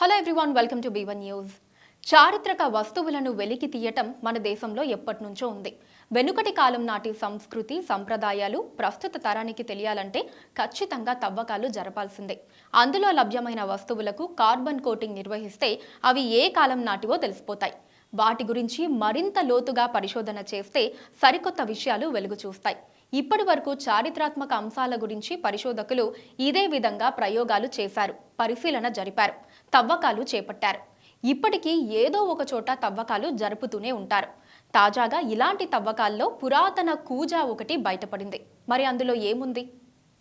Hello everyone welcome to B one news చారిత్రక వస్తువులను వెలికి తీయటం మన దేశంలో ఎప్పటి నుంచో ఉంది. వెనుకటి కాలం నాటి సంస్కృతి సంప్రదాయాలు ప్రస్తుత తరానికి తెలియాలంటే ఖచ్చితంగా తవ్వకాలు జరపాల్సిందే. అందులో లభ్యమైన వస్తువులకు కార్బన్ కోటింగ్ నిర్వహిస్తే అవి ఏ కాలం నాటివో తెలిసిపోతాయి. వాటి గురించి మరింత లోతుగా పరిశోధన చేస్తే సరికొత్త విషయాలు వెలుగు చూస్తాయి. ఇప్పటి వరకు చారిత్రాత్మక అంశాల గురించి పరిశోధకులు ఇదే విధంగా ప్రయోగాలు చేశారు పరిశీలన జరిపారు తవ్వకాలు చేపట్టారు. ఇప్పటికీ ఏదో ఒక చోట తవ్వకాలు జరుపుతూనే ఉంటారు. తాజాగా ఇలాంటి తవ్వకాల్లో పురాతన కూజా ఒకటి బయటపడింది. మరి అందులో ఏముంది?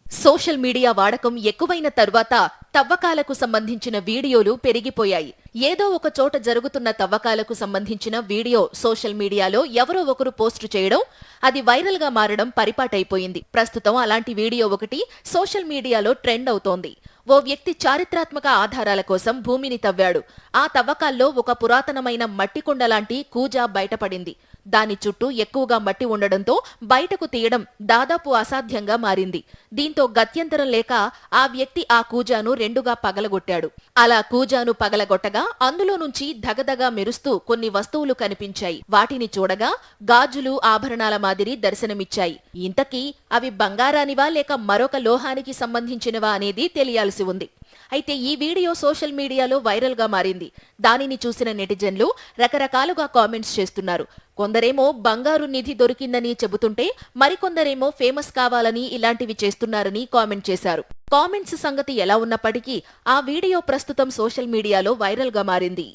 సోషల్ మీడియా వాడకం ఎక్కువైన తర్వాత తవ్వకాలకు సంబంధించిన వీడియోలు పెరిగిపోయాయి. ఏదో ఒక చోట జరుగుతున్న తవ్వకాలకు సంబంధించిన వీడియో సోషల్ మీడియాలో ఎవరో ఒకరు పోస్టు చేయడం అది వైరల్గా మారడం పరిపాటైపోయింది. ప్రస్తుతం అలాంటి వీడియో ఒకటి సోషల్ మీడియాలో ట్రెండ్ అవుతోంది. ఓ వ్యక్తి చారిత్రాత్మక ఆధారాల కోసం భూమిని తవ్వాడు. ఆ తవ్వకాల్లో ఒక పురాతనమైన మట్టికుండ లాంటి కూజా బయటపడింది. దాని చుట్టూ ఎక్కువగా మట్టి ఉండడంతో బయటకు తీయడం దాదాపు అసాధ్యంగా మారింది. దీంతో గత్యంతరం లేక ఆ వ్యక్తి ఆ కూజాను రెండుగా పగలగొట్టాడు. అలా కూజాను పగలగొట్టగా అందులో నుంచి ధగధగా మెరుస్తూ కొన్ని వస్తువులు కనిపించాయి. వాటిని చూడగా గాజులు ఆభరణాల మాదిరి దర్శనమిచ్చాయి. ఇంతకీ అవి బంగారానివా లేక మరొక లోహానికి సంబంధించినవా అనేది తెలియాల్సి ఉంది. అయితే ఈ వీడియో సోషల్ మీడియాలో వైరల్గా మారింది. దానిని చూసిన నెటిజన్లు రకరకాలుగా కామెంట్స్ చేస్తున్నారు. కొందరేమో బంగారు నిధి దొరికిందని చెబుతుంటే మరికొందరేమో ఫేమస్ కావాలని ఇలాంటివి చేస్తున్నారని కామెంట్ చేశారు. కామెంట్స్ సంగతి ఎలా ఉన్నప్పటికీ ఆ వీడియో ప్రస్తుతం సోషల్ మీడియాలో వైరల్గా మారింది.